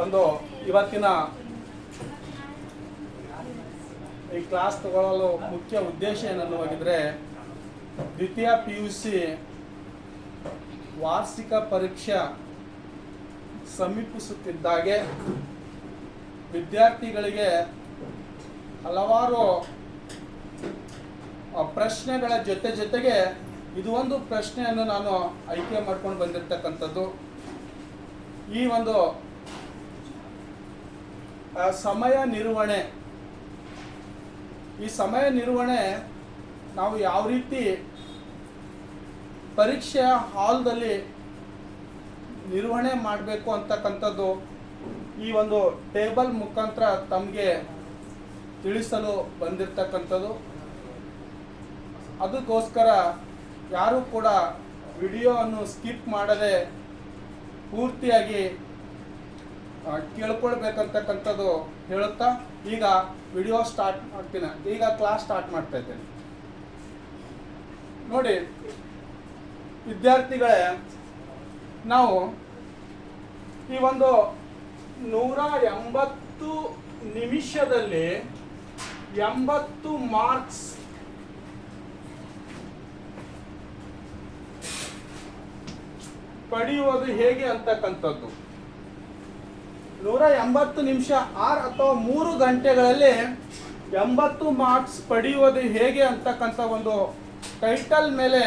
ಒಂದು ಇವತ್ತಿನ ಈ ಕ್ಲಾಸ್ ತಗೊಳ್ಳಲು ಮುಖ್ಯ ಉದ್ದೇಶ ಏನನ್ನುವಾಗಿದ್ರೆ ದ್ವಿತೀಯ ಪಿ ಯು ಸಿ ವಾರ್ಷಿಕ ಪರೀಕ್ಷೆ ಸಮೀಪಿಸುತ್ತಿದ್ದಾಗೆ ವಿದ್ಯಾರ್ಥಿಗಳಿಗೆ ಹಲವಾರು ಪ್ರಶ್ನೆಗಳ ಜೊತೆ ಜೊತೆಗೆ ಇದು ಒಂದು ಪ್ರಶ್ನೆಯನ್ನು ನಾನು ಆಯ್ಕೆ ಮಾಡ್ಕೊಂಡು ಬಂದಿರತಕ್ಕಂಥದ್ದು. ಈ ಒಂದು ಸಮಯ ನಿರ್ವಹಣೆ. ಈ ಸಮಯ ನಿರ್ವಹಣೆ ನಾವು ಯಾವ ರೀತಿ ಪರೀಕ್ಷೆಯ ಹಾಲ್ದಲ್ಲಿ ನಿರ್ವಹಣೆ ಮಾಡಬೇಕು ಅಂತಕ್ಕಂಥದ್ದು ಈ ಒಂದು ಟೇಬಲ್ ಮುಖಾಂತರ ತಮಗೆ ತಿಳಿಸಲು ಬಂದಿರತಕ್ಕಂಥದ್ದು. ಅದಕ್ಕೋಸ್ಕರ ಯಾರೂ ಕೂಡ ವಿಡಿಯೋವನ್ನು ಸ್ಕಿಪ್ ಮಾಡದೆ ಪೂರ್ತಿಯಾಗಿ ಕೇಳ್ಕೊಳ್ಬೇಕಂತಕ್ಕಂಥದ್ದು ಹೇಳುತ್ತಾ, ಈಗ ವಿಡಿಯೋ ಸ್ಟಾರ್ಟ್ ಮಾಡ್ತೀನಿ. ಈಗ ಕ್ಲಾಸ್ ಸ್ಟಾರ್ಟ್ ಮಾಡ್ತಾ ಇದ್ದೇನೆ. ನೋಡಿ, ವಿದ್ಯಾರ್ಥಿಗಳೇ, ನಾವು ಈ ಒಂದು ನೂರ ಎಂಬತ್ತು ನಿಮಿಷದಲ್ಲಿ ಎಂಬತ್ತು ಮಾರ್ಕ್ಸ್ ಪಡೆಯುವುದು ಹೇಗೆ ಅಂತಕ್ಕಂಥದ್ದು. ನೂರ ಎಂಬತ್ತು ನಿಮಿಷ ಆರ್ ಅಥವಾ ಮೂರು ಗಂಟೆಗಳಲ್ಲಿ ಎಂಬತ್ತು ಮಾರ್ಕ್ಸ್ ಪಡೆಯುವುದು ಹೇಗೆ ಅಂತಕ್ಕಂಥ ಒಂದು ಟೈಟಲ್ ಮೇಲೆ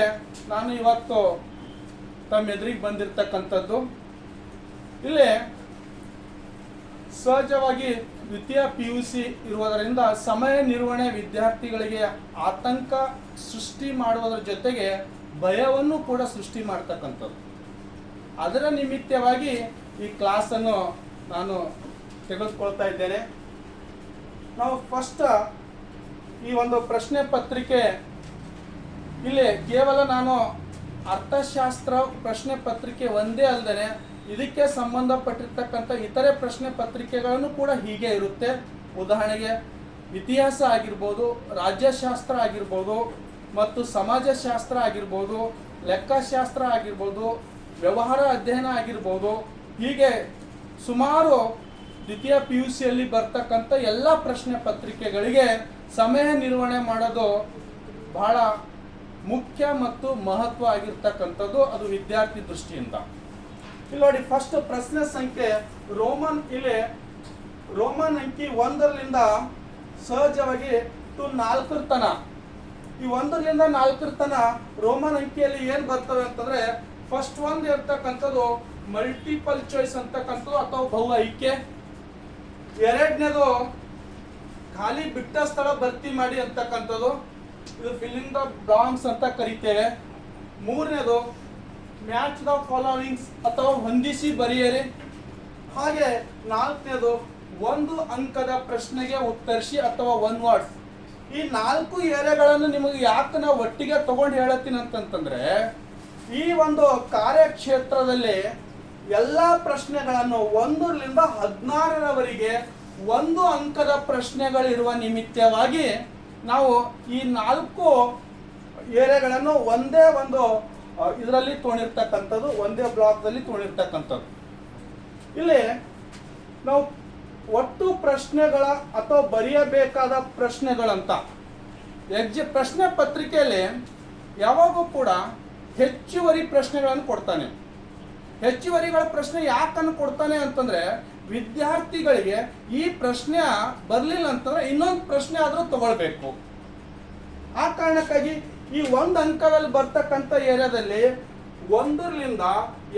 ನಾನು ಇವತ್ತು ತಮ್ಮ ಎದುರಿಗೆ ಬಂದಿರತಕ್ಕಂಥದ್ದು. ಇಲ್ಲಿ ಸಹಜವಾಗಿ ದ್ವಿತೀಯ ಪಿ ಯು ಸಿ ಇರುವುದರಿಂದ ಸಮಯ ನಿರ್ವಹಣೆ ವಿದ್ಯಾರ್ಥಿಗಳಿಗೆ ಆತಂಕ ಸೃಷ್ಟಿ ಮಾಡುವುದರ ಜೊತೆಗೆ ಭಯವನ್ನು ಕೂಡ ಸೃಷ್ಟಿ ಮಾಡ್ತಕ್ಕಂಥದ್ದು. ಅದರ ನಿಮಿತ್ತವಾಗಿ ಈ ಕ್ಲಾಸನ್ನು ನಾನು ತೆಗೆದುಕೊಳ್ತಾ ಇದ್ದೇನೆ. ನಾವು ಫಸ್ಟ್ ಈ ಒಂದು ಪ್ರಶ್ನೆ ಪತ್ರಿಕೆ ಇಲ್ಲಿ ಕೇವಲ ನಾನು ಅರ್ಥಶಾಸ್ತ್ರ ಪ್ರಶ್ನೆ ಪತ್ರಿಕೆ ಒಂದೇ ಅಲ್ಲದೆ ಇದಕ್ಕೆ ಸಂಬಂಧಪಟ್ಟಿರ್ತಕ್ಕಂಥ ಇತರೆ ಪ್ರಶ್ನೆ ಪತ್ರಿಕೆಗಳನ್ನು ಕೂಡ ಹೀಗೆ ಇರುತ್ತೆ. ಉದಾಹರಣೆಗೆ ಇತಿಹಾಸ ಆಗಿರ್ಬೋದು, ರಾಜ್ಯಶಾಸ್ತ್ರ ಆಗಿರ್ಬೋದು ಮತ್ತು ಸಮಾಜಶಾಸ್ತ್ರ ಆಗಿರ್ಬೋದು, ಲೆಕ್ಕಶಾಸ್ತ್ರ ಆಗಿರ್ಬೋದು, ವ್ಯವಹಾರ ಅಧ್ಯಯನ ಆಗಿರ್ಬೋದು, ಹೀಗೆ ಸುಮಾರು ದ್ವಿತೀಯ ಪಿ ಯು ಸಿಯಲ್ಲಿ ಬರ್ತಕ್ಕಂಥ ಎಲ್ಲ ಪ್ರಶ್ನೆ ಪತ್ರಿಕೆಗಳಿಗೆ ಸಮಯ ನಿರ್ವಹಣೆ ಮಾಡೋದು ಬಹಳ ಮುಖ್ಯ ಮತ್ತು ಮಹತ್ವ ಆಗಿರ್ತಕ್ಕಂಥದ್ದು, ಅದು ವಿದ್ಯಾರ್ಥಿ ದೃಷ್ಟಿಯಿಂದ. ಇಲ್ಲಿ ನೋಡಿ ಫಸ್ಟ್ ಪ್ರಶ್ನೆ ಸಂಖ್ಯೆ ರೋಮನ್, ಇಲ್ಲಿ ರೋಮನ್ ಅಂಕಿ ಒಂದರಿಂದ ಸಹಜವಾಗಿ ಟು ನಾಲ್ಕರ ತನ ಈ ಒಂದರಿಂದ ನಾಲ್ಕರ ತನ ರೋಮನ್ ಅಂಕಿಯಲ್ಲಿ ಏನ್ ಬರ್ತವೆ ಅಂತಂದ್ರೆ ಫಸ್ಟ್ ಒಂದು ಇರ್ತಕ್ಕಂಥದ್ದು ಮಲ್ಟಿಪಲ್ ಚಾಯ್ಸ್ ಅಂತಕ್ಕಂಥದ್ದು ಅಥವಾ ಬಹು ಆಯ್ಕೆ ಎರಡನೇದು, ಖಾಲಿ ಬಿಟ್ಟ ಸ್ಥಳ ಭರ್ತಿ ಮಾಡಿ ಅಂತಕ್ಕಂಥದ್ದು. ಇದು ಫಿಲ್ಲಿಂಗ್ ದ ಬ್ಲಾಂಕ್ಸ್ ಅಂತ ಕರಿತೇವೆ. ಮೂರನೇದು ಮ್ಯಾಚ್ ದ ಫಾಲೋವಿಂಗ್ಸ್ ಅಥವಾ ಹೊಂದಿಸಿ ಬರೆಯಿರಿ. ಹಾಗೆ ನಾಲ್ಕನೇದು, ಒಂದು ಅಂಕದ ಪ್ರಶ್ನೆಗೆ ಉತ್ತರಿಸಿ ಅಥವಾ ಒನ್ ವರ್ಡ್ಸ್ ಈ ನಾಲ್ಕು ಏರಿಯಾಗಳನ್ನು ನಿಮಗೆ ಯಾಕೆ ನಾವು ಒಟ್ಟಿಗೆ ತಗೊಂಡು ಹೇಳತ್ತೀನಿ ಅಂತಂತಂದ್ರೆ, ಈ ಒಂದು ಕಾರ್ಯಕ್ಷೇತ್ರದಲ್ಲಿ ಎಲ್ಲ ಪ್ರಶ್ನೆಗಳನ್ನು ಒಂದರಿಂದ ಹದಿನಾರರವರೆಗೆ ಒಂದು ಅಂಕದ ಪ್ರಶ್ನೆಗಳಿರುವ ನಿಮಿತ್ತವಾಗಿ ನಾವು ಈ ನಾಲ್ಕು ಏರಿಯಾಗಳನ್ನು ಒಂದೇ ಒಂದು ಇದರಲ್ಲಿ ತೊಗೊಂಡಿರ್ತಕ್ಕಂಥದ್ದು ಒಂದೇ ಬ್ಲಾಕ್ದಲ್ಲಿ ತೊಗೊಂಡಿರ್ತಕ್ಕಂಥದ್ದು ಇಲ್ಲಿ ನಾವು ಒಟ್ಟು ಪ್ರಶ್ನೆಗಳ ಅಥವಾ ಬರೆಯಬೇಕಾದ ಪ್ರಶ್ನೆಗಳಂತ ಎಕ್ಜಿ ಪ್ರಶ್ನೆ ಪತ್ರಿಕೆಯಲ್ಲಿ ಯಾವಾಗೂ ಕೂಡ ಹೆಚ್ಚುವರಿ ಪ್ರಶ್ನೆಗಳನ್ನು ಕೊಡ್ತಾನೆ. ಹೆಚ್ಚುವರಿಗಳ ಪ್ರಶ್ನೆ ಯಾಕನ್ನು ಕೊಡ್ತಾನೆ ಅಂತಂದ್ರೆ ವಿದ್ಯಾರ್ಥಿಗಳಿಗೆ ಈ ಪ್ರಶ್ನೆ ಬರಲಿಲ್ಲ ಅಂತಂದ್ರೆ ಇನ್ನೊಂದು ಪ್ರಶ್ನೆ ಆದರೂ ತಗೊಳ್ಬೇಕು. ಆ ಕಾರಣಕ್ಕಾಗಿ ಈ ಒಂದು ಅಂಕದಲ್ಲಿ ಬರ್ತಕ್ಕಂಥ ಏರಿಯಾದಲ್ಲಿ ಒಂದರಿಂದ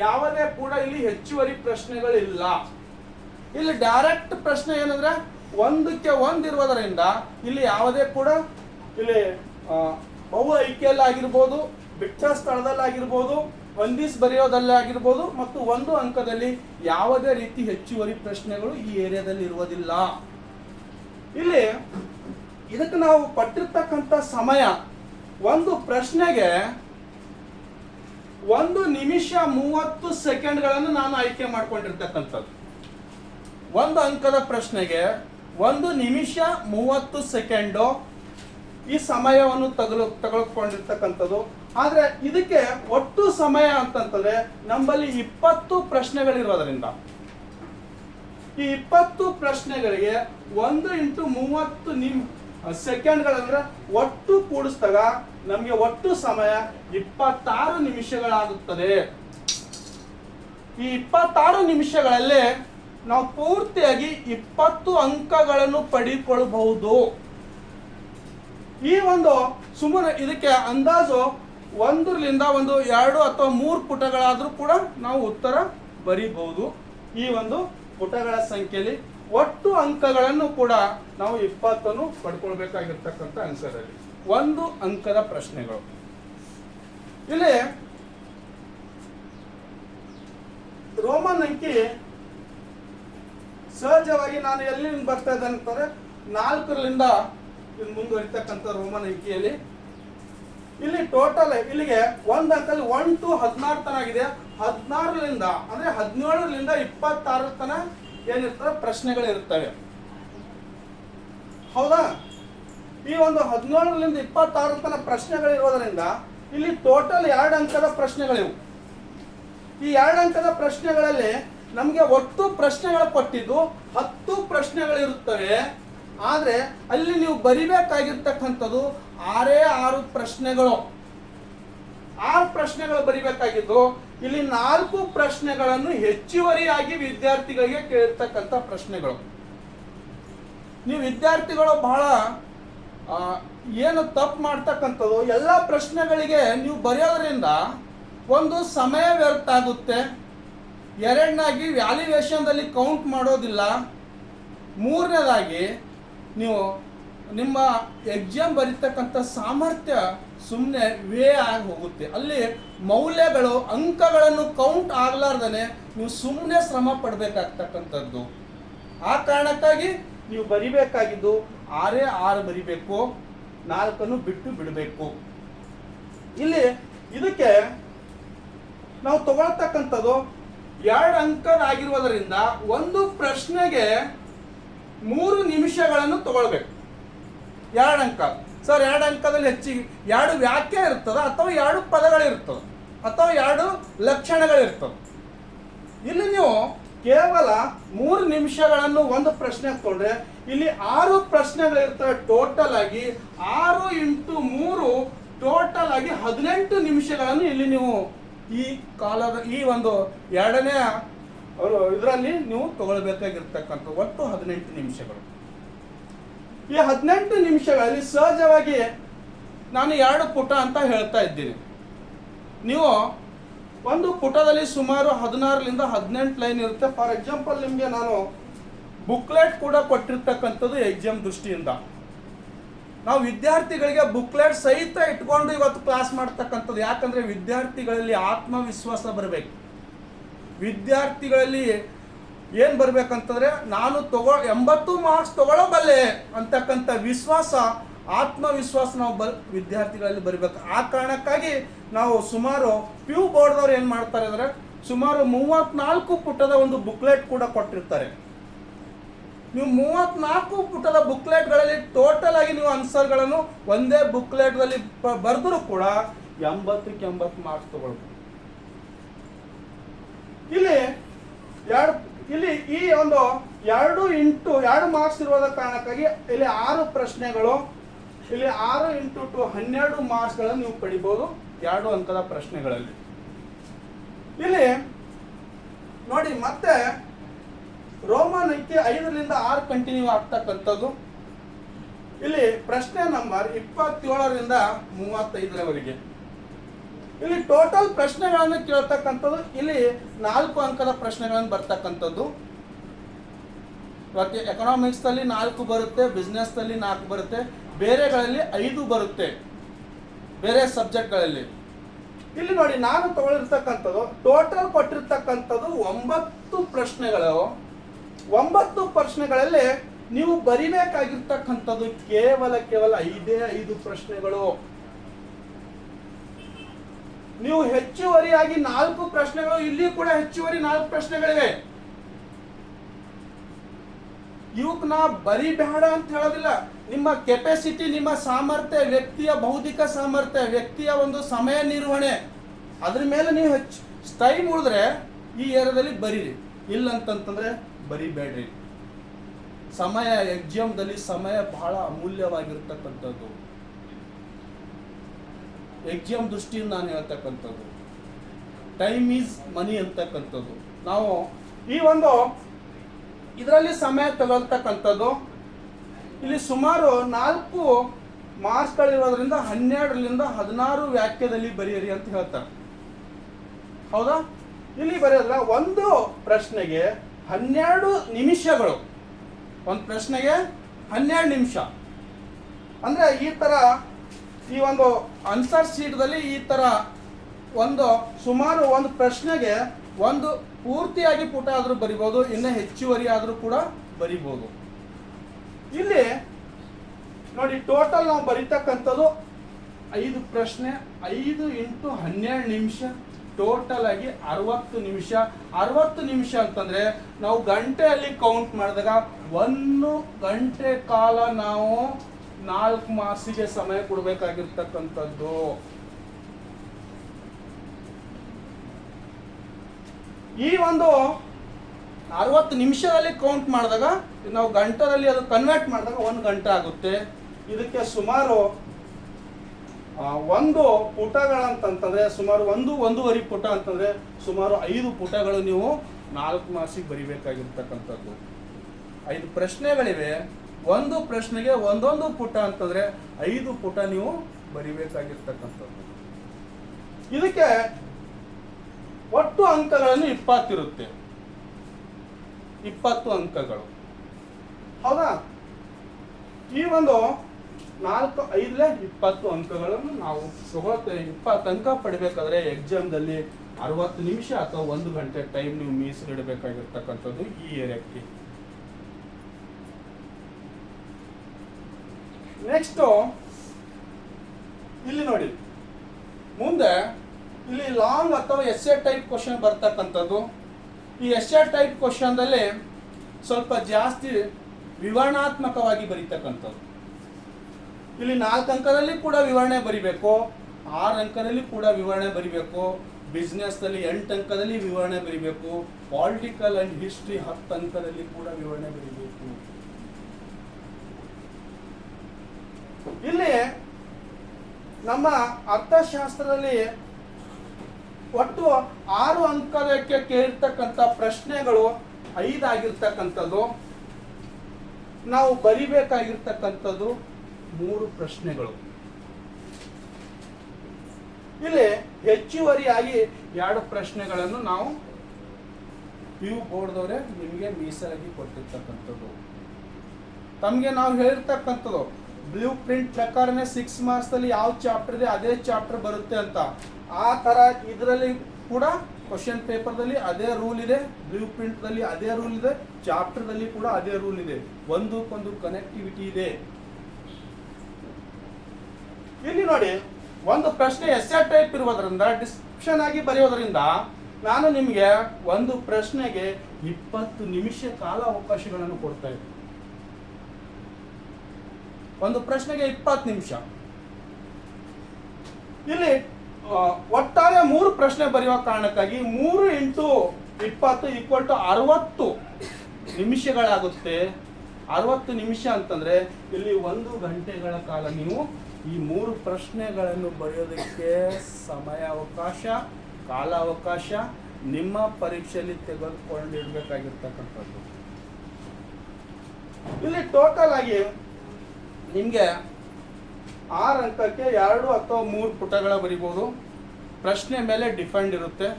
ಯಾವುದೇ ಕೂಡ ಇಲ್ಲಿ ಹೆಚ್ಚುವರಿ ಪ್ರಶ್ನೆಗಳಿಲ್ಲ. ಇಲ್ಲಿ ಡೈರೆಕ್ಟ್ ಪ್ರಶ್ನೆ ಏನಂದ್ರೆ ಒಂದಕ್ಕೆ ಒಂದಿರುವುದರಿಂದ ಇಲ್ಲಿ ಯಾವುದೇ ಕೂಡ ಇಲ್ಲಿ ಬಹು ಐಕ್ಯಲ್ಲಾಗಿರ್ಬೋದು, ಬಿಟ್ಟ ಸ್ಥಳದಲ್ಲಿ ಆಗಿರ್ಬೋದು ಬರೆಯೋದಲ್ಲೇ ಆಗಿರ್ಬೋದು ಮತ್ತು ಒಂದು ಅಂಕದಲ್ಲಿ ಯಾವುದೇ ರೀತಿ ಹೆಚ್ಚುವರಿ ಪ್ರಶ್ನೆಗಳು ಈ ಏರಿಯಾದಲ್ಲಿ ಇರುವುದಿಲ್ಲ. ಇಲ್ಲಿ ಇದಕ್ಕೆ ನಾವು ಪಟ್ಟಿರ್ತಕ್ಕಂಥ ಸಮಯ ಒಂದು ಪ್ರಶ್ನೆಗೆ ಒಂದು ನಿಮಿಷ ಮೂವತ್ತು ಸೆಕೆಂಡ್ಗಳನ್ನು ನಾನು ಆಯ್ಕೆ ಮಾಡ್ಕೊಂಡಿರ್ತಕ್ಕಂಥದ್ದು. ಒಂದು ಅಂಕದ ಪ್ರಶ್ನೆಗೆ ಒಂದು ನಿಮಿಷ ಮೂವತ್ತು ಸೆಕೆಂಡು ಈ ಸಮಯವನ್ನು ತಗಲು ತೆಗೆದುಕೊಂಡಿರ್ತಕ್ಕಂಥದ್ದು ಆದ್ರೆ ಇದಕ್ಕೆ ಒಟ್ಟು ಸಮಯ ಅಂತಂತಂದ್ರೆ ನಮ್ಮಲ್ಲಿ ಇಪ್ಪತ್ತು ಪ್ರಶ್ನೆಗಳಿರೋದ್ರಿಂದ. ಈ ಇಪ್ಪತ್ತು ಪ್ರಶ್ನೆಗಳಿಗೆ ಒಂದು ಇಂಟು ಮೂವತ್ತು ನಿಮ್ ಸೆಕೆಂಡ್ಗಳಂದ್ರೆ ಒಟ್ಟು ಕೂಡಿಸಿದಾಗ ನಮಗೆ ಒಟ್ಟು ಸಮಯ ಇಪ್ಪತ್ತಾರು ನಿಮಿಷಗಳಾಗುತ್ತದೆ. ಈ ಇಪ್ಪತ್ತಾರು ನಿಮಿಷಗಳಲ್ಲಿ ನಾವು ಪೂರ್ತಿಯಾಗಿ ಇಪ್ಪತ್ತು ಅಂಕಗಳನ್ನು ಪಡೆದುಕೊಳ್ಳಬಹುದು ಈ ಒಂದು ಸುಮಾರು ಇದಕ್ಕೆ ಅಂದಾಜು ಒಂದರಿಂದ ಒಂದು ಎರಡು ಅಥವಾ ಮೂರು ಪುಟಗಳಾದರೂ ಕೂಡ ನಾವು ಉತ್ತರ ಬರೀಬಹುದು. ಈ ಒಂದು ಪುಟಗಳ ಸಂಖ್ಯೆಯಲ್ಲಿ ಒಟ್ಟು ಅಂಕಗಳನ್ನು ಕೂಡ ನಾವು ಇಪ್ಪತ್ತನ್ನು ಪಡ್ಕೊಳ್ಬೇಕಾಗಿರ್ತಕ್ಕಂಥ ಆನ್ಸರಲ್ಲಿ ಒಂದು ಅಂಕದ ಪ್ರಶ್ನೆಗಳು. ಇಲ್ಲಿ ರೋಮನ್ ಅಂಕಿ ಸಹಜವಾಗಿ ನಾನು ಎಲ್ಲಿ ಬರ್ತಾ ಇದ್ದೆ ಅಂತಂದ್ರೆ ನಾಲ್ಕರಿಂದ ಮುಂದುವರಿತಕ್ಕಂಥ ರೋಮನ್ ಅಂಕಿಯಲ್ಲಿ ಇಲ್ಲಿ ಟೋಟಲ್ ಇಲ್ಲಿಗೆ ಒಂದ್ ಅಂಕಲ್ಲಿ ಒನ್ ಟು ಹದಿನಾರು ತನ ಆಗಿದೆ. ಹದಿನಾರರಿಂದ, ಅಂದ್ರೆ ಹದಿನೇಳರಿಂದ ಇಪ್ಪತ್ತಾರ ತನ ಏನಿರ್ತವೆ ಪ್ರಶ್ನೆಗಳಿರ್ತವೆ. ಹೌದಾ? ಈ ಒಂದು ಹದಿನೇಳರಿಂದ ಇಪ್ಪತ್ತಾರು ತನ ಪ್ರಶ್ನೆಗಳಿರೋದ್ರಿಂದ ಇಲ್ಲಿ ಟೋಟಲ್ ಎರಡು ಅಂಕದ ಪ್ರಶ್ನೆಗಳಿವು. ಈ ಎರಡು ಅಂಕದ ಪ್ರಶ್ನೆಗಳಲ್ಲಿ ನಮಗೆ ಒಟ್ಟು ಪ್ರಶ್ನೆಗಳು ಕೊಟ್ಟಿದ್ದು ಹತ್ತು ಪ್ರಶ್ನೆಗಳಿರುತ್ತವೆ. ಆದರೆ ಅಲ್ಲಿ ನೀವು ಬರಿಬೇಕಾಗಿರ್ತಕ್ಕಂಥದ್ದು ಆರೇ ಆರು ಪ್ರಶ್ನೆಗಳು. ಆರು ಪ್ರಶ್ನೆಗಳು ಬರಿಬೇಕಾಗಿದ್ದು, ಇಲ್ಲಿ ನಾಲ್ಕು ಪ್ರಶ್ನೆಗಳನ್ನು ಹೆಚ್ಚುವರಿಯಾಗಿ ವಿದ್ಯಾರ್ಥಿಗಳಿಗೆ ಕೇಳಿರ್ತಕ್ಕಂಥ ಪ್ರಶ್ನೆಗಳು. ನೀವು ವಿದ್ಯಾರ್ಥಿಗಳು ಬಹಳ ಏನು ತಪ್ಪು ಮಾಡ್ತಕ್ಕಂಥದ್ದು, ಎಲ್ಲ ಪ್ರಶ್ನೆಗಳಿಗೆ ನೀವು ಬರೆಯೋದ್ರಿಂದ ಒಂದು ಸಮಯ ವ್ಯರ್ಥ ಆಗುತ್ತೆ. ಎರಡನಾಗಿ ವ್ಯಾಲ್ಯುವೇಷನ್ದಲ್ಲಿ ಕೌಂಟ್ ಮಾಡೋದಿಲ್ಲ. ಮೂರನೇದಾಗಿ ನೀವು ನಿಮ್ಮ ಎಕ್ಸಾಮ್ ಬರೀತಕ್ಕಂಥ ಸಾಮರ್ಥ್ಯ ಸುಮ್ಮನೆ ವೇ ಆಗಿ ಹೋಗುತ್ತೆ. ಅಲ್ಲಿ ಮೌಲ್ಯಗಳು, ಅಂಕಗಳನ್ನು ಕೌಂಟ್ ಆಗ್ಲಾರ್ದೇ ನೀವು ಸುಮ್ಮನೆ ಶ್ರಮ ಪಡಬೇಕಾಗ್ತಕ್ಕಂಥದ್ದು. ಆ ಕಾರಣಕ್ಕಾಗಿ ನೀವು ಬರಿಬೇಕಾಗಿದ್ದು ಆರೇ ಆರು ಬರಿಬೇಕು, ನಾಲ್ಕನ್ನು ಬಿಟ್ಟು ಬಿಡಬೇಕು. ಇಲ್ಲಿ ಇದಕ್ಕೆ ನಾವು ತಗೊಳ್ತಕ್ಕಂಥದ್ದು ಎರಡು ಅಂಕದಾಗಿರುವುದರಿಂದ ಒಂದು ಪ್ರಶ್ನೆಗೆ ಮೂರು ನಿಮಿಷಗಳನ್ನು ತಗೊಳ್ಬೇಕು. ಎರಡು ಅಂಕ. ಸರ್, ಎರಡು ಅಂಕದಲ್ಲಿ ಹೆಚ್ಚಿಗೆ, ಎರಡು ವ್ಯಾಖ್ಯೆ ಇರ್ತದ? ಅಥವಾ ಎರಡು ಪದಗಳಿರ್ತದೆ? ಅಥವಾ ಎರಡು ಲಕ್ಷಣಗಳಿರ್ತದೆ? ಇಲ್ಲಿ ನೀವು ಕೇವಲ ಮೂರು ನಿಮಿಷಗಳನ್ನು ಒಂದು ಪ್ರಶ್ನೆ ತಗೊಂಡ್ರೆ ಇಲ್ಲಿ ಆರು ಪ್ರಶ್ನೆಗಳಿರ್ತವೆ ಟೋಟಲ್ ಆಗಿ. ಆರು ಇಂಟು ಮೂರು ಟೋಟಲ್ ಆಗಿ ಹದಿನೆಂಟು ನಿಮಿಷಗಳನ್ನು ಇಲ್ಲಿ ನೀವು ಈ ಕಾಲದ, ಈ ಒಂದು ಎರಡನೇ ಇದರಲ್ಲಿ ನೀವು ತಗೊಳ್ಬೇಕಾಗಿರ್ತಕ್ಕಂಥ ಒಟ್ಟು ಹದಿನೆಂಟು ನಿಮಿಷಗಳು. ಈ ಹದಿನೆಂಟು ನಿಮಿಷಗಳಲ್ಲಿ ಸಹಜವಾಗಿ ನಾನು ಎರಡು ಪುಟ ಅಂತ ಹೇಳ್ತಾ ಇದ್ದೀನಿ. ನೀವು ಒಂದು ಪುಟದಲ್ಲಿ ಸುಮಾರು ಹದಿನಾರರಿಂದ ಹದಿನೆಂಟು ಲೈನ್ ಇರುತ್ತೆ. ಫಾರ್ ಎಕ್ಸಾಂಪಲ್ ನಿಮಗೆ ನಾನು ಬುಕ್ಲೆಟ್ ಕೂಡ ಕೊಟ್ಟಿರ್ತಕ್ಕಂಥದ್ದು ಎಕ್ಸಾಮ್ ದೃಷ್ಟಿಯಿಂದ. ನಾವು ವಿದ್ಯಾರ್ಥಿಗಳಿಗೆ ಬುಕ್ಲೆಟ್ ಸಹಿತ ಇಟ್ಕೊಂಡು ಇವತ್ತು ಕ್ಲಾಸ್ ಮಾಡ್ತಕ್ಕಂಥದ್ದು. ಯಾಕಂದ್ರೆ ವಿದ್ಯಾರ್ಥಿಗಳಲ್ಲಿ ಆತ್ಮವಿಶ್ವಾಸ ಬರಬೇಕು. ವಿದ್ಯಾರ್ಥಿಗಳಲ್ಲಿ ಏನು ಬರಬೇಕಂತಂದರೆ, ನಾನು ತಗೋ ಎಂಬತ್ತು ಮಾರ್ಕ್ಸ್ ತಗೊಳ್ಳಬಲ್ಲೆ ಅಂತಕ್ಕಂಥ ವಿಶ್ವಾಸ, ಆತ್ಮವಿಶ್ವಾಸ ನಾವು ಬರ್ ವಿದ್ಯಾರ್ಥಿಗಳಲ್ಲಿ ಬರಬೇಕು. ಆ ಕಾರಣಕ್ಕಾಗಿ ನಾವು ಸುಮಾರು ಪಿ ಯು ಬೋರ್ಡ್ದವ್ರು ಏನು ಮಾಡ್ತಾರೆ ಅಂದರೆ, ಸುಮಾರು ಮೂವತ್ನಾಲ್ಕು ಪುಟದ ಒಂದು ಬುಕ್ಲೆಟ್ ಕೂಡ ಕೊಟ್ಟಿರ್ತಾರೆ. ನೀವು ಮೂವತ್ನಾಲ್ಕು ಪುಟದ ಬುಕ್ಲೆಟ್ಗಳಲ್ಲಿ ಟೋಟಲ್ ಆಗಿ ನೀವು ಆನ್ಸರ್ಗಳನ್ನು ಒಂದೇ ಬುಕ್ಲೆಟ್ದಲ್ಲಿ ಬರೆದರೂ ಕೂಡ ಎಂಬತ್ತಕ್ಕೆ ಎಂಬತ್ತು ಮಾರ್ಕ್ಸ್ ತಗೊಳ್ಬೋದು. ಇಲ್ಲಿ ಎರಡು, ಇಲ್ಲಿ ಈ ಒಂದು ಎರಡು ಇಂಟು ಎರಡು ಮಾರ್ಕ್ಸ್ ಇರೋದ ಕಾರಣಕ್ಕಾಗಿ ಇಲ್ಲಿ ಆರು ಪ್ರಶ್ನೆಗಳು, ಇಲ್ಲಿ ಆರು ಇಂಟು ಟು ಹನ್ನೆರಡು ಮಾರ್ಕ್ಸ್ಗಳನ್ನು ನೀವು ಪಡಿಬೋದು ಎರಡು ಅಂಕದ ಪ್ರಶ್ನೆಗಳಲ್ಲಿ. ಇಲ್ಲಿ ನೋಡಿ ಮತ್ತೆ ರೋಮನ್ ಐತಿ ಐದರಿಂದ ಆರು ಕಂಟಿನ್ಯೂ ಆಗ್ತಕ್ಕಂಥದ್ದು. ಇಲ್ಲಿ ಪ್ರಶ್ನೆ ನಂಬರ್ ಇಪ್ಪತ್ತೇಳರಿಂದ ಮೂವತ್ತೈದರವರೆಗೆ. ಇಲ್ಲಿ ಟೋಟಲ್ ಪ್ರಶ್ನೆಗಳನ್ನು ಕೇಳ್ತಕ್ಕಂಥದ್ದು, ಇಲ್ಲಿ ನಾಲ್ಕು ಅಂಕದ ಪ್ರಶ್ನೆಗಳನ್ನು ಬರ್ತಕ್ಕಂಥದ್ದು. ಇವತ್ತು ಎಕನಾಮಿಕ್ಸ್ನಲ್ಲಿ ನಾಲ್ಕು ಬರುತ್ತೆ ಬಿಸ್ನೆಸ್ನಲ್ಲಿ ನಾಲ್ಕು ಬರುತ್ತೆ, ಬೇರೆಗಳಲ್ಲಿ ಐದು ಬರುತ್ತೆ, ಬೇರೆ ಸಬ್ಜೆಕ್ಟ್ಗಳಲ್ಲಿ ಇಲ್ಲಿ ನೋಡಿ, ನಾನು ತಗೊಳಿರ್ತಕ್ಕಂಥದ್ದು ಟೋಟಲ್ ಕೊಟ್ಟಿರ್ತಕ್ಕಂಥದ್ದು ಒಂಬತ್ತು ಪ್ರಶ್ನೆಗಳು. ಒಂಬತ್ತು ಪ್ರಶ್ನೆಗಳಲ್ಲಿ ನೀವು ಬರಿಬೇಕಾಗಿರ್ತಕ್ಕಂಥದ್ದು ಕೇವಲ ಕೇವಲ ಐದೇ ಐದು ಪ್ರಶ್ನೆಗಳು. ನೀವು ಹೆಚ್ಚುವರಿಯಾಗಿ ನಾಲ್ಕು ಪ್ರಶ್ನೆಗಳು, ಇಲ್ಲಿ ಕೂಡ ಹೆಚ್ಚುವರಿ ನಾಲ್ಕು ಪ್ರಶ್ನೆಗಳಿವೆ. ಇವಕ್ ನಾ ಬರಿಬೇಡ ಅಂತ ಹೇಳೋದಿಲ್ಲ. ನಿಮ್ಮ ಕೆಪಾಸಿಟಿ ನಿಮ್ಮ ಸಾಮರ್ಥ್ಯ, ವ್ಯಕ್ತಿಯ ಬೌದ್ಧಿಕ ಸಾಮರ್ಥ್ಯ, ವ್ಯಕ್ತಿಯ ಒಂದು ಸಮಯ ನಿರ್ವಹಣೆ, ಅದ್ರ ಮೇಲೆ ನೀವು ಹೆಚ್ಚು ಟೈಮ್ ಉಳಿದ್ರೆ ಈ ಏರಿಯಾದಲ್ಲಿ ಬರೀರಿ. ಇಲ್ಲ ಅಂತಂತಂದ್ರೆ ಬರಿಬೇಡ್ರಿ ಸಮಯ ಎಕ್ಸಾಮ್ದಲ್ಲಿ ಸಮಯ ಬಹಳ ಅಮೂಲ್ಯವಾಗಿರ್ತಕ್ಕಂಥದ್ದು. ಎಕ್ಸಾಮ್ ದೃಷ್ಟಿಯಿಂದ ನಾನು ಹೇಳ್ತಕ್ಕಂಥದ್ದು. ಟೈಮ್ ಈಸ್ ಮನಿ ಅಂತಕ್ಕಂಥದ್ದು. ನಾವು ಈ ಒಂದು ಇದರಲ್ಲಿ ಸಮಯ ತಗೊಳ್ತಕ್ಕಂಥದ್ದು. ಇಲ್ಲಿ ಸುಮಾರು ನಾಲ್ಕು ಮಾರ್ಕ್ಸ್ಗಳಿರೋದ್ರಿಂದ ಹನ್ನೆರಡರಿಂದ ಹದಿನಾರು ವಾಕ್ಯದಲ್ಲಿ ಬರೆಯಿರಿ ಅಂತ ಹೇಳ್ತಾರೆ. ಹೌದಾ? ಇಲ್ಲಿ ಬರೆಯೋದ್ರ ಒಂದು ಪ್ರಶ್ನೆಗೆ ಹನ್ನೆರಡು ನಿಮಿಷಗಳು. ಒಂದು ಪ್ರಶ್ನೆಗೆ ಹನ್ನೆರಡು ನಿಮಿಷ. ಅಂದ್ರೆ ಈ ತರ ಈ ಒಂದು ಆನ್ಸರ್ ಶೀಟ್ದಲ್ಲಿ ಈ ತರ ಒಂದು ಸುಮಾರು ಒಂದು ಪ್ರಶ್ನೆಗೆ ಒಂದು ಪೂರ್ತಿಯಾಗಿ ಪುಟ ಆದರೂ ಬರಿಬೋದು, ಇನ್ನು ಹೆಚ್ಚುವರಿ ಆದರೂ ಕೂಡ ಬರಿಬೋದು. ಇಲ್ಲಿ ನೋಡಿ ಟೋಟಲ್ ನಾವು ಬರಿತಕ್ಕಂಥದ್ದು ಐದು ಪ್ರಶ್ನೆ, ಐದು ಇಂಟು ಹನ್ನೆರಡು ನಿಮಿಷ ಟೋಟಲ್ ಆಗಿ ಅರವತ್ತು ನಿಮಿಷ. ಅರವತ್ತು ನಿಮಿಷ ಅಂತಂದ್ರೆ ನಾವು ಗಂಟೆಯಲ್ಲಿ ಕೌಂಟ್ ಮಾಡಿದಾಗ ಒಂದು ಗಂಟೆ ಕಾಲ ನಾವು ನಾಲ್ಕು ಮಾಸಿಗೆ ಸಮಯ ಕೊಡಬೇಕಾಗಿರ್ತಕ್ಕಂಥದ್ದು. ಈ ಒಂದು ಅರವತ್ತು ನಿಮಿಷದಲ್ಲಿ ಕೌಂಟ್ ಮಾಡಿದಾಗ, ನಾವು ಗಂಟದಲ್ಲಿ ಅದು ಕನ್ವರ್ಟ್ ಮಾಡಿದಾಗ ಒಂದು ಗಂಟೆ ಆಗುತ್ತೆ. ಇದಕ್ಕೆ ಸುಮಾರು ಒಂದು ಪುಟಗಳಂತಂತಂದ್ರೆ, ಸುಮಾರು ಒಂದು, ಒಂದೂವರೆ ಪುಟ ಅಂತಂದ್ರೆ, ಸುಮಾರು ಐದು ಪುಟಗಳು ನೀವು ನಾಲ್ಕು ಮಾಸಿಗೆ ಬರಿಬೇಕಾಗಿರ್ತಕ್ಕಂಥದ್ದು. ಐದು ಪ್ರಶ್ನೆಗಳಿವೆ. ಒಂದು ಪ್ರಶ್ನೆಗೆ ಒಂದೊಂದು ಪುಟ ಅಂತಂದ್ರೆ ಐದು ಪುಟ ನೀವು ಬರಿಬೇಕಾಗಿರ್ತಕ್ಕಂಥದ್ದು. ಇದಕ್ಕೆ ಒಟ್ಟು ಅಂಕಗಳನ್ನು ಇಪ್ಪತ್ತಿರುತ್ತೆ. ಇಪ್ಪತ್ತು ಅಂಕಗಳು. ಹೌದಾ? ಈ ಒಂದು ನಾಲ್ಕು, ಐದಲೇ ಇಪ್ಪತ್ತು ಅಂಕಗಳನ್ನು ನಾವು ತಗೊಳ್ತೇವೆ ಇಪ್ಪತ್ತು ಅಂಕ ಪಡಿಬೇಕಾದ್ರೆ ಎಕ್ಸಾಮ್ದಲ್ಲಿ ಅರವತ್ತು ನಿಮಿಷ ಅಥವಾ ಒಂದು ಗಂಟೆ ಟೈಮ್ ನೀವು ಮೀಸಲಿಡಬೇಕಾಗಿರ್ತಕ್ಕಂಥದ್ದು ಈ ಏರಿಯಾಕ್ಕೆ. ನೆಕ್ಸ್ಟು ಇಲ್ಲಿ ನೋಡಿ. ಮುಂದೆ ಇಲ್ಲಿ ಲಾಂಗ್ ಅಥವಾ ಎಸ್ ಎ ಟೈಪ್ ಕ್ವಶನ್ ಬರ್ತಕ್ಕಂಥದ್ದು. ಈ ಎಸ್ ಎ ಟೈಪ್ ಕ್ವಶನ್ದಲ್ಲಿ ಸ್ವಲ್ಪ ಜಾಸ್ತಿ ವಿವರಣಾತ್ಮಕವಾಗಿ ಬರೀತಕ್ಕಂಥದ್ದು. ಇಲ್ಲಿ ನಾಲ್ಕು ಅಂಕದಲ್ಲಿ ಕೂಡ ವಿವರಣೆ ಬರಿಬೇಕು. ಆರು ಅಂಕದಲ್ಲಿ ಕೂಡ ವಿವರಣೆ ಬರಿಬೇಕು. ಬಿಸ್ನೆಸ್ನಲ್ಲಿ ಎಂಟು ಅಂಕದಲ್ಲಿ ವಿವರಣೆ ಬರಿಬೇಕು. ಪಾಲಿಟಿಕಲ್ ಅಂಡ್ ಹಿಸ್ಟ್ರಿ ಹತ್ತು ಅಂಕದಲ್ಲಿ ಕೂಡ ವಿವರಣೆ ಬರಿಬೇಕು. ಇಲ್ಲಿ ನಮ್ಮ ಅರ್ಥಶಾಸ್ತ್ರದಲ್ಲಿ ಒಟ್ಟು ಆರು ಅಂಕಕ್ಕೆ ಕೇಳಿರ್ತಕ್ಕಂಥ ಪ್ರಶ್ನೆಗಳು ಐದಾಗಿರ್ತಕ್ಕಂಥದ್ದು. ನಾವು ಬರಿಬೇಕಾಗಿರ್ತಕ್ಕಂಥದ್ದು ಮೂರು ಪ್ರಶ್ನೆಗಳು. ಇಲ್ಲಿ ಹೆಚ್ಚುವರಿಯಾಗಿ ಎರಡು ಪ್ರಶ್ನೆಗಳನ್ನು ನಾವು ಪಿ ಬೋರ್ಡ್ದವರೇ ನಿಮಗೆ ಮೀಸಲಾಗಿ ಕೊಟ್ಟಿರ್ತಕ್ಕಂಥದ್ದು. ತಮಗೆ ನಾವು ಹೇಳಿರ್ತಕ್ಕಂಥದ್ದು ಬ್ಲೂ ಪ್ರಿಂಟ್ ಪ್ರಕಾರನೇ ಸಿಕ್ಸ್ ಮಾರ್ಕ್ಸ್ ಅಲ್ಲಿ ಯಾವ ಚಾಪ್ಟರ್ ಇದೆ, ಅದೇ ಚಾಪ್ಟರ್ ಬರುತ್ತೆ ಅಂತ. ಆ ತರ ಇದರಲ್ಲಿ ಕೂಡ ಕ್ವಶನ್ ಪೇಪರ್ದಲ್ಲಿ ಅದೇ ರೂಲ್ ಇದೆ ಬ್ಲೂ ಪ್ರಿಂಟ್ದಲ್ಲಿ ಅದೇ ರೂಲ್ ಇದೆ ಚಾಪ್ಟರ್ದಲ್ಲಿ ಕೂಡ ಅದೇ ರೂಲ್ ಇದೆ. ಒಂದಕ್ಕೊಂದು ಕನೆಕ್ಟಿವಿಟಿ ಇದೆ. ಇಲ್ಲಿ ನೋಡಿ, ಒಂದು ಪ್ರಶ್ನೆ ಎಸ್ ಎ ಟೈಪ್ ಇರುವುದರಿಂದ ಡಿಸ್ಕ್ರಿಪ್ಷನ್ ಆಗಿ ಬರೆಯೋದ್ರಿಂದ ನಾನು ನಿಮಗೆ ಒಂದು ಪ್ರಶ್ನೆಗೆ ಇಪ್ಪತ್ತು ನಿಮಿಷ ಕಾಲ ಅವಕಾಶಗಳನ್ನು ಕೊಡ್ತಾ ಇದ್ದೀನಿ ಒಂದು ಪ್ರಶ್ನೆಗೆ ಇಪ್ಪತ್ತು ನಿಮಿಷ. ಇಲ್ಲಿ ಒಟ್ಟಾರೆ ಮೂರು ಪ್ರಶ್ನೆ ಬರೆಯುವ ಕಾರಣಕ್ಕಾಗಿ ಮೂರು ಇಂಟು ಇಪ್ಪತ್ತು ಈಕ್ವಲ್ ಟು ಅರವತ್ತು ನಿಮಿಷಗಳಾಗುತ್ತೆ. ಅರವತ್ತು ನಿಮಿಷ ಅಂತಂದ್ರೆ ಇಲ್ಲಿ ಒಂದು ಗಂಟೆಗಳ ಕಾಲ ನೀವು ಈ ಮೂರು ಪ್ರಶ್ನೆಗಳನ್ನು ಬರೆಯೋದಕ್ಕೆ ಸಮಯ ಅವಕಾಶ ಕಾಲಾವಕಾಶ, ನಿಮ್ಮ ಪರೀಕ್ಷೆಯಲ್ಲಿ ತೆಗೆದುಕೊಂಡಿರ್ಬೇಕಾಗಿರ್ತಕ್ಕಂಥದ್ದು. ಇಲ್ಲಿ ಟೋಟಲ್ ಆಗಿ ನಿಮಗೆ ಆರು ಅಂಕಕ್ಕೆ ಎರಡು ಅಥವಾ ಮೂರು ಪುಟಗಳ ಬರಿಬೋದು. ಪ್ರಶ್ನೆ ಮೇಲೆ ಡಿಫೆಂಡ್ ಇರುತ್ತೆ.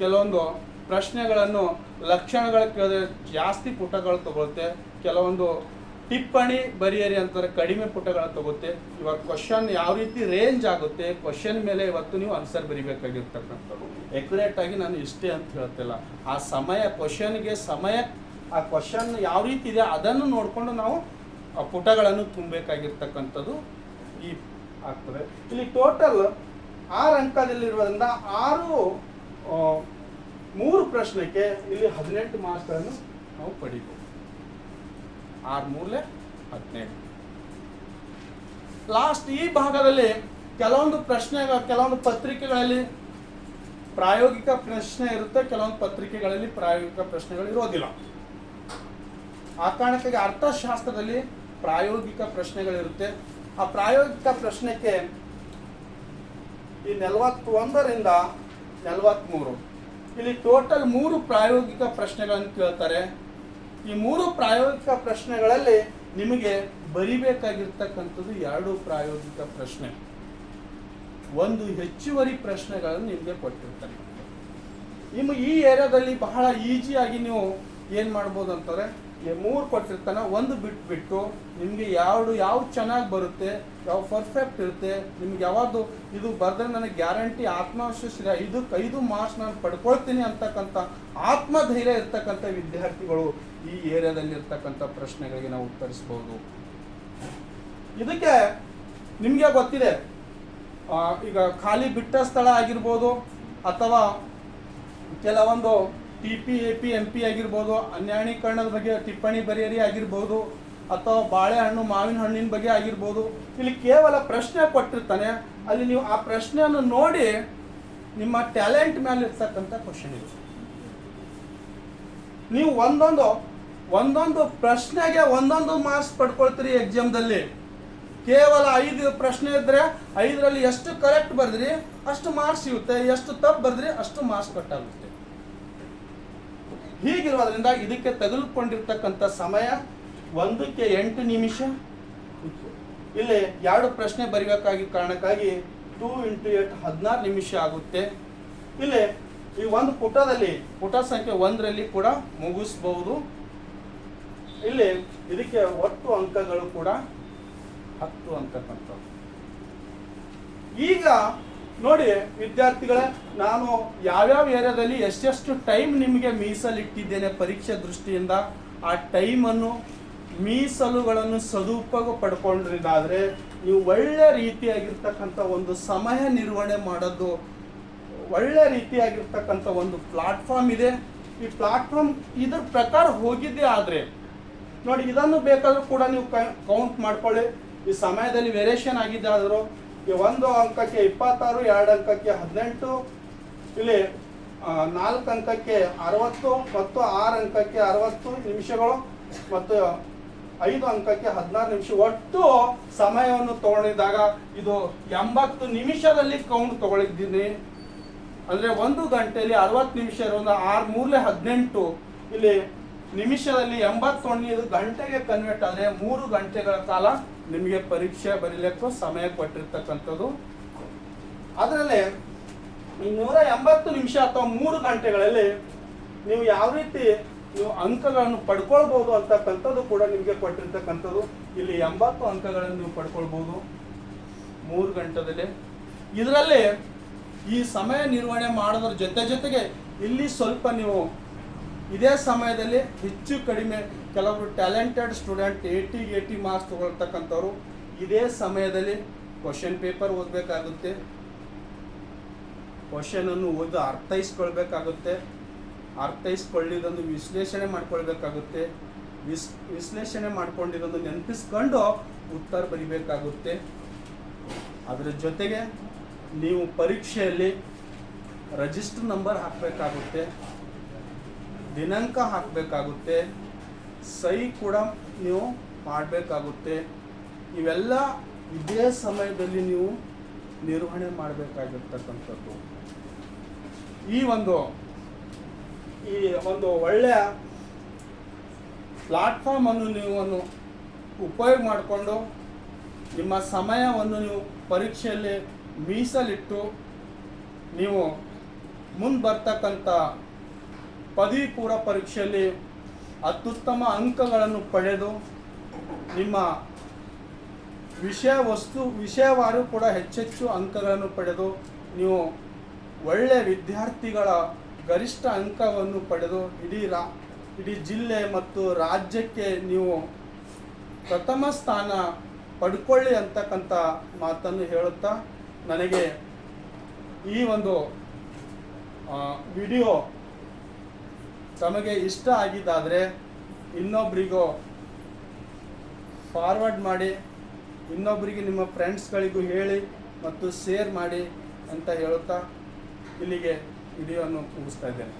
ಕೆಲವೊಂದು ಪ್ರಶ್ನೆಗಳನ್ನು ಲಕ್ಷಣಗಳ ಕೇಳಿದ್ರೆ ಜಾಸ್ತಿ ಪುಟಗಳು ತಗೊಳುತ್ತೆ. ಕೆಲವೊಂದು ಟಿಪ್ಪಣಿ ಬರಿಯರಿ ಅಂತಾರೆ, ಕಡಿಮೆ ಪುಟಗಳು ತಗುತ್ತೆ ಇವಾಗ ಕ್ವಶನ್ ಯಾವ ರೀತಿ ರೇಂಜ್ ಆಗುತ್ತೆ? ಕ್ವಶನ್ ಮೇಲೆ ಇವತ್ತು ನೀವು ಆನ್ಸರ್ ಬರಿಬೇಕಾಗಿರ್ತಕ್ಕಂಥದ್ದು. ಎಕ್ಯುರೇಟ್ ಆಗಿ ನಾನು ಇಷ್ಟೇ ಅಂತ ಹೇಳ್ತಿಲ್ಲ ಆ ಸಮಯ ಕ್ವಶನ್ಗೆ ಸಮಯ, ಆ ಕ್ವಶನ್ ಯಾವ ರೀತಿ ಇದೆ ಅದನ್ನು ನೋಡಿಕೊಂಡು ನಾವು ಆ ಪುಟಗಳನ್ನು ತುಂಬಬೇಕಾಗಿರ್ತಕ್ಕಂಥದ್ದು ಈ ಆಗ್ತದೆ. ಇಲ್ಲಿ ಟೋಟಲ್ ಆರು ಅಂಕದಲ್ಲಿರುವುದರಿಂದ ಆರು ಮೂರು ಪ್ರಶ್ನೆಗೆ ಇಲ್ಲಿ ಹದಿನೆಂಟು ಮಾರ್ಕ್ಸ್ಗಳನ್ನು ನಾವು ಪಡಿಬೋದು. ಆರು ಮೂರಲೆ ಹದಿನೆಂಟು ಲಾಸ್ಟ್ ಈ ಭಾಗದಲ್ಲಿ ಕೆಲವೊಂದು ಪ್ರಶ್ನೆ ಕೆಲವೊಂದು ಪತ್ರಿಕೆಗಳಲ್ಲಿ ಪ್ರಾಯೋಗಿಕ ಪ್ರಶ್ನೆ ಇರುತ್ತೆ, ಕೆಲವೊಂದು ಪತ್ರಿಕೆಗಳಲ್ಲಿ ಪ್ರಾಯೋಗಿಕ ಪ್ರಶ್ನೆಗಳು ಇರೋದಿಲ್ಲ. ಆ ಕಾರಣಕ್ಕಾಗಿ ಅರ್ಥಶಾಸ್ತ್ರದಲ್ಲಿ ಪ್ರಾಯೋಗಿಕ ಪ್ರಶ್ನೆಗಳಿರುತ್ತೆ. ಆ ಪ್ರಾಯೋಗಿಕ ಪ್ರಶ್ನೆಗೆ ಈ ನಲವತ್ತೊಂದರಿಂದ ನಲವತ್ತ್ಮೂರು ಇಲ್ಲಿ ಟೋಟಲ್ ಮೂರು ಪ್ರಾಯೋಗಿಕ ಪ್ರಶ್ನೆಗಳನ್ನು ಕೇಳ್ತಾರೆ. ಈ ಮೂರು ಪ್ರಾಯೋಗಿಕ ಪ್ರಶ್ನೆಗಳಲ್ಲಿ ನಿಮಗೆ ಬರಿಬೇಕಾಗಿರ್ತಕ್ಕಂಥದ್ದು ಎರಡು ಪ್ರಾಯೋಗಿಕ ಪ್ರಶ್ನೆ. ಒಂದು ಹೆಚ್ಚುವರಿ ಪ್ರಶ್ನೆಗಳನ್ನು ನಿಮಗೆ ಕೊಟ್ಟಿರ್ತಾರೆ. ನಿಮ್ಮ ಈ ಏರಿಯಾದಲ್ಲಿ ಬಹಳ ಈಸಿಯಾಗಿ ನೀವು ಏನು ಮಾಡ್ಬೋದು ಅಂತಾರೆ ಮೂರು ಕೊಟ್ಟಿರ್ತಾನೆ ಒಂದು ಬಿಟ್ಬಿಟ್ಟು ನಿಮಗೆ ಯಾವುದು ಯಾವ್ದು ಚೆನ್ನಾಗಿ ಬರುತ್ತೆ ಯಾವ ಪರ್ಫೆಕ್ಟ್ ಇರುತ್ತೆ, ನಿಮ್ಗೆ ಯಾವುದು ಇದು ಬರೆದ್ರೆ ನನಗೆ ಗ್ಯಾರಂಟಿ ಆತ್ಮವಿಶ್ವಾಸ ಇದಕ್ಕೆ ಐದು ಮಾರ್ಕ್ಸ್ ನಾನು ಪಡ್ಕೊಳ್ತೀನಿ ಅಂತಕ್ಕಂಥ ಆತ್ಮಧೈರ್ಯ ಇರ್ತಕ್ಕಂಥ ವಿದ್ಯಾರ್ಥಿಗಳು ಈ ಏರಿಯಾದಲ್ಲಿ ಇರ್ತಕ್ಕಂಥ ಪ್ರಶ್ನೆಗಳಿಗೆ ನಾವು ಉತ್ತರಿಸ್ಬೋದು. ಇದಕ್ಕೆ ನಿಮಗೆ ಗೊತ್ತಿದೆ ಈಗ ಖಾಲಿ ಬಿಟ್ಟ ಸ್ಥಳ ಆಗಿರ್ಬೋದು ಅಥವಾ ಕೆಲವೊಂದು T P A P M P ಆಗಿರ್ಬೋದು ಅನ್ಯಾಯೀಕರಣದ ಬಗ್ಗೆ, ಟಿಪ್ಪಣಿ ಬರೆಯರಿ ಆಗಿರ್ಬೋದು, ಅಥವಾ ಬಾಳೆಹಣ್ಣು, ಮಾವಿನ ಹಣ್ಣಿನ ಬಗ್ಗೆ ಆಗಿರ್ಬೋದು, ಇಲ್ಲಿ ಕೇವಲ ಪ್ರಶ್ನೆ ಕೊಟ್ಟಿರ್ತಾನೆ. ಅಲ್ಲಿ ನೀವು ಆ ಪ್ರಶ್ನೆಯನ್ನು ನೋಡಿ ನಿಮ್ಮ ಟ್ಯಾಲೆಂಟ್ ಮೇಲೆ ಇರ್ತಕ್ಕಂಥ ಕ್ವಶನ್ ಇದೆ. ನೀವು ಒಂದೊಂದು ಒಂದೊಂದು ಪ್ರಶ್ನೆಗೆ ಒಂದೊಂದು ಮಾರ್ಕ್ಸ್ ಪಡ್ಕೊಳ್ತೀರಿ ಎಕ್ಸಾಮ್ದಲ್ಲಿ ಕೇವಲ ಐದು ಪ್ರಶ್ನೆ ಇದ್ದರೆ ಐದರಲ್ಲಿ ಎಷ್ಟು ಕರೆಕ್ಟ್ ಬರೆದ್ರಿ, ಅಷ್ಟು ಮಾರ್ಕ್ಸ್ ಸಿಗುತ್ತೆ, ಎಷ್ಟು ತಪ್ಪು ಬರೆದ್ರಿ, ಅಷ್ಟು ಮಾರ್ಕ್ಸ್ ಕಟ್ಟಾಗುತ್ತೆ ಹೀಗಿರೋದ್ರಿಂದ ಇದಕ್ಕೆ ತೆಗೆದುಕೊಂಡಿರ್ತಕ್ಕಂಥ ಸಮಯ ಒಂದಕ್ಕೆ ಎಂಟು ನಿಮಿಷ. ಇಲ್ಲಿ ಎರಡು ಪ್ರಶ್ನೆ ಬರೀಬೇಕಾಗಿ ಕಾರಣಕ್ಕಾಗಿ ಟೂ ಇಂಟು ಏಟ್ ಹದಿನಾರು ನಿಮಿಷ ಆಗುತ್ತೆ. ಇಲ್ಲಿ ಈ ಒಂದು ಪುಟದಲ್ಲಿ, ಪುಟ ಸಂಖ್ಯೆ ಒಂದರಲ್ಲಿ ಕೂಡ ಮುಗಿಸ್ಬಹುದು ಇಲ್ಲಿ ಇದಕ್ಕೆ ಒಟ್ಟು ಅಂಕಗಳು ಕೂಡ ಹತ್ತು ಅಂತಕ್ಕಂಥದ್ದು ಈಗ ನೋಡಿ, ವಿದ್ಯಾರ್ಥಿಗಳೇ, ನಾನು ಯಾವ್ಯಾವ ಏರಿಯಾದಲ್ಲಿ ಎಷ್ಟೆಷ್ಟು ಟೈಮ್ ನಿಮಗೆ ಮೀಸಲಿಟ್ಟಿದ್ದೇನೆ ಪರೀಕ್ಷೆ ದೃಷ್ಟಿಯಿಂದ, ಆ ಟೈಮನ್ನು ಮೀಸಲುಗಳನ್ನು ಸದುಪಯೋಗ ಪಡ್ಕೊಂಡ್ರಿದಾದ್ರೆ ನೀವು ಒಳ್ಳೆ ರೀತಿಯಾಗಿರ್ತಕ್ಕಂಥ ಒಂದು ಸಮಯ ನಿರ್ವಹಣೆ ಮಾಡೋದು, ಒಳ್ಳೆ ರೀತಿಯಾಗಿರ್ತಕ್ಕಂಥ ಒಂದು ಪ್ಲಾಟ್ಫಾರ್ಮ್ ಇದೆ. ಈ ಪ್ಲಾಟ್ಫಾರ್ಮ್ ಇದ್ರ ಪ್ರಕಾರ ಹೋಗಿದ್ದೆ ಆದರೆ, ನೋಡಿ, ಇದನ್ನು ಬೇಕಾದರೂ ಕೂಡ ನೀವು ಕೌಂಟ್ ಮಾಡ್ಕೊಳ್ಳಿ. ಈ ಸಮಯದಲ್ಲಿ ವೇರಿಯೇಷನ್ ಆಗಿದೆ ಆದರೂ ಈ ಒಂದು ಅಂಕಕ್ಕೆ ಇಪ್ಪತ್ತಾರು, ಎರಡು ಅಂಕಕ್ಕೆ ಹದಿನೆಂಟು, ಇಲ್ಲಿ ನಾಲ್ಕು ಅಂಕಕ್ಕೆ ಅರವತ್ತು ಮತ್ತು ಆರು ಅಂಕಕ್ಕೆ ಅರವತ್ತು ನಿಮಿಷಗಳು ಮತ್ತು ಐದು ಅಂಕಕ್ಕೆ ಹದಿನಾರು ನಿಮಿಷ. ಒಟ್ಟು ಸಮಯವನ್ನು ತಗೊಂಡಿದ್ದಾಗ ಇದು ಎಂಬತ್ತು ನಿಮಿಷದಲ್ಲಿ ಕೌಂಟ್ ತಗೊಳಿದ್ದೀನಿ. ಅಂದ್ರೆ ಒಂದು ಗಂಟೆಯಲ್ಲಿ ಅರವತ್ತು ನಿಮಿಷ ಇರೋದು ಆರು ಮೂರಲೆ ಹದಿನೆಂಟು, ಇಲ್ಲಿ ನಿಮಿಷದಲ್ಲಿ ಎಂಬತ್ತೊಂದು ಇದು ಗಂಟೆಗೆ ಕನ್ವರ್ಟ್ ಆದರೆ ಮೂರು ಗಂಟೆಗಳ ಕಾಲ ನಿಮಗೆ ಪರೀಕ್ಷೆ ಬರೀಲಿಕ್ಕೂ ಸಮಯ ಕೊಟ್ಟಿರ್ತಕ್ಕಂಥದ್ದು. ಅದರಲ್ಲಿ ನೂರ ಎಂಬತ್ತು ನಿಮಿಷ ಅಥವಾ ಮೂರು ಗಂಟೆಗಳಲ್ಲಿ ನೀವು ಯಾವ ರೀತಿ ನೀವು ಅಂಕಗಳನ್ನು ಪಡ್ಕೊಳ್ಬಹುದು ಅಂತಕ್ಕಂಥದ್ದು ಕೂಡ ನಿಮಗೆ ಕೊಟ್ಟಿರ್ತಕ್ಕಂಥದ್ದು. ಇಲ್ಲಿ ಎಂಬತ್ತು ಅಂಕಗಳನ್ನು ನೀವು ಪಡ್ಕೊಳ್ಬಹುದು ಮೂರು ಗಂಟೆದಲ್ಲಿ. ಇದರಲ್ಲಿ ಈ ಸಮಯ ನಿರ್ವಹಣೆ ಮಾಡೋದ್ರ ಜೊತೆ ಜೊತೆಗೆ ಇಲ್ಲಿ ಸ್ವಲ್ಪ ನೀವು ಇದೇ ಸಮಯದಲ್ಲಿ ಹೆಚ್ಚು ಕಡಿಮೆ ಕೆಲವರು talented student eighty eighty marks ತೊಗೊಳ್ತಕ್ಕಂಥವ್ರು ಇದೇ ಸಮಯದಲ್ಲಿ ಕ್ವಶನ್ ಪೇಪರ್ ಓದಬೇಕಾಗುತ್ತೆ. ಕ್ವಶನನ್ನು ಓದಿ ಅರ್ಥೈಸ್ಕೊಳ್ಬೇಕಾಗುತ್ತೆ. ಅರ್ಥೈಸ್ಕೊಳ್ಳಿದೊಂದು ವಿಶ್ಲೇಷಣೆ ಮಾಡ್ಕೊಳ್ಬೇಕಾಗುತ್ತೆ. ವಿಸ್, ವಿಶ್ಲೇಷಣೆ ಮಾಡ್ಕೊಂಡಿರೋದು ನೆನಪಿಸ್ಕೊಂಡು ಉತ್ತರ ಬರಿಬೇಕಾಗುತ್ತೆ. ಅದರ ಜೊತೆಗೆ ನೀವು ಪರೀಕ್ಷೆಯಲ್ಲಿ ರಜಿಸ್ಟರ್ ನಂಬರ್ ಹಾಕಬೇಕಾಗುತ್ತೆ. ದಿನಾಂಕ ಹಾಕಬೇಕಾಗುತ್ತೆ ಸಹಿ ಕೂಡ ನೀವು ಮಾಡಬೇಕಾಗುತ್ತೆ. ಇವೆಲ್ಲ ಇದೇ ಸಮಯದಲ್ಲಿ ನೀವು ನಿರ್ವಹಣೆ ಮಾಡಬೇಕಾಗಿರ್ತಕ್ಕಂಥದ್ದು. ಈ ಒಂದು ಈ ಒಂದು ಒಳ್ಳೆಯ ಪ್ಲಾಟ್ಫಾರ್ಮ್ ಅನ್ನು ನೀವು ಉಪಯೋಗ ಮಾಡಿಕೊಂಡು, ನಿಮ್ಮ ಸಮಯವನ್ನು ನೀವು ಪರೀಕ್ಷೆಯಲ್ಲಿ ಮೀಸಲಿಟ್ಟು, ನೀವು ಮುಂದೆ ಬರ್ತಕ್ಕಂಥ ಪದವಿ ಪೂರ್ವ ಪರೀಕ್ಷೆಯಲ್ಲಿ ಅತ್ಯುತ್ತಮ ಅಂಕಗಳನ್ನು ಪಡೆದು ನಿಮ್ಮ ವಿಷಯ ವಸ್ತು ವಿಷಯವಾರು ಕೂಡ ಹೆಚ್ಚೆಚ್ಚು ಅಂಕಗಳನ್ನು ಪಡೆದು ನೀವು ಒಳ್ಳೆಯ ವಿದ್ಯಾರ್ಥಿಗಳ ಗರಿಷ್ಠ ಅಂಕವನ್ನು ಪಡೆದು ಇಡೀ ರಾ, ಇಡೀ ಜಿಲ್ಲೆ ಮತ್ತು ರಾಜ್ಯಕ್ಕೆ ನೀವು ಪ್ರಥಮ ಸ್ಥಾನ ಪಡ್ಕೊಳ್ಳಿ ಅಂತಕ್ಕಂಥ ಮಾತನ್ನು ಹೇಳುತ್ತಾ ನನಗೆ ಈ ಒಂದು ವಿಡಿಯೋ ತಮಗೆ ಇಷ್ಟ ಆಗಿದ್ದಾದರೆ ಇನ್ನೊಬ್ಬರಿಗೂ ಫಾರ್ವರ್ಡ್ ಮಾಡಿ ಇನ್ನೊಬ್ಬರಿಗೆ ನಿಮ್ಮ ಫ್ರೆಂಡ್ಸ್ಗಳಿಗೂ ಹೇಳಿ ಮತ್ತು ಶೇರ್ ಮಾಡಿ ಅಂತ ಹೇಳುತ್ತಾ ಇಲ್ಲಿಗೆ ವಿಡಿಯೋವನ್ನು ಮುಗಿಸ್ತಾ ಇದ್ದೇನೆ.